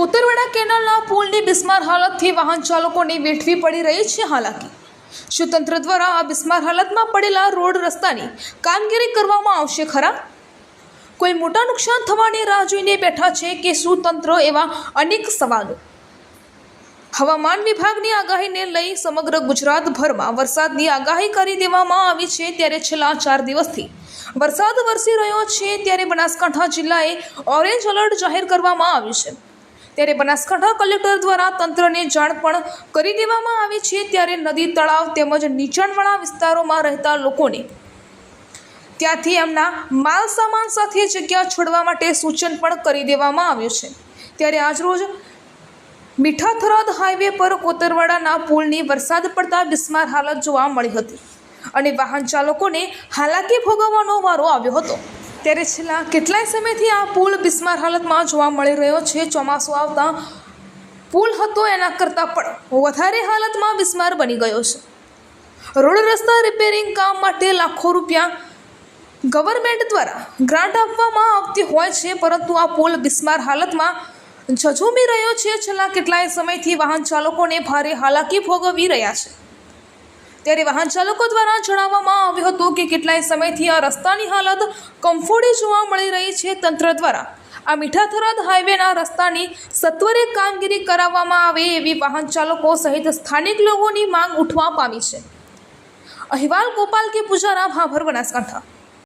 કુતરવાડા કેનાલના પુલની બિસ્માર હાલતથી વાહન ચાલકોને વેઠવી પડી રહી છે હાલાકી. શું દ્વારા આ બિસ્માર હાલતમાં પડેલા રોડ રસ્તાની કામગીરી કરવામાં આવશે ખરા? કોઈ મોટા નુકસાન થવાની રાહ જોઈને બેઠા છે કે શું એવા અનેક સવાલો? હવામાન વિભાગની આગાહીને લઈ સમગ્ર ગુજરાતભરમાં વરસાદની આગાહી કરી દેવામાં આવી છે ત્યારે છેલ્લા ચાર દિવસથી. વરસાદ વરસી રહ્યો છે ત્યારે બનાસકાંઠા જિલ્લાએ ઓરેન્જ એલર્ટ જાહેર કરવામાં આવ્યું છે. ત્યારે બનાસકાંઠા કલેક્ટર દ્વારા તંત્રને જાણ પણ કરી દેવામાં આવી છે. ત્યારે નદી, તળાવ તેમજ નીચાણવાળા વિસ્તારોમાં રહેતા લોકોને ત્યાંથી એમના માલ સામાન સાથે જગ્યા છોડવા માટે સૂચન પણ કરી દેવામાં આવ્યું છે. ત્યારે આજરોજ મીઠા થરાદ હાઈવે પર કોતરવાડાના પુલની વરસાદ પડતા બિસ્માર હાલત જોવા મળી હતી અને વાહન ચાલકોને હાલાકી ભોગવવાનો વારો આવ્યો હતો. ત્યારે છેલ્લા કેટલાય સમયથી આ પુલ બિસ્માર હાલતમાં જોવા મળી રહ્યો છે. ચોમાસું આવતા પુલ હતો, એના કરતાં પણ વધારે હાલતમાં બિસ્માર બની ગયો છે. રોડ રસ્તા રિપેરિંગ કામ માટે લાખો રૂપિયા ગવર્મેન્ટ દ્વારા ગ્રાન્ટ આપવામાં આવતી હોય છે, પરંતુ આ પુલ બિસ્માર હાલતમાં ઝઝૂમી રહ્યો છે. છેલ્લા કેટલાય સમયથી વાહન ચાલકોને ભારે હાલાકી ભોગવી રહ્યા છે. ત્યારે વાહન ચાલકો દ્વારા જણાવવામાં આવ્યું હતું કે કેટલાય સમયથી આ રસ્તાની હાલત કમ્ફોડી જોવા મળી રહી છે. તંત્ર દ્વારા આ મીઠાથરાદ હાઈવેના રસ્તાની સત્વરે કામગીરી કરાવવામાં આવે એવી વાહન ચાલકો સહિત સ્થાનિક લોકોની માંગ ઉઠવા પામી છે. અહેવાલ ગોપાલ કે પૂજારા ભાભર બનાસકાંઠા.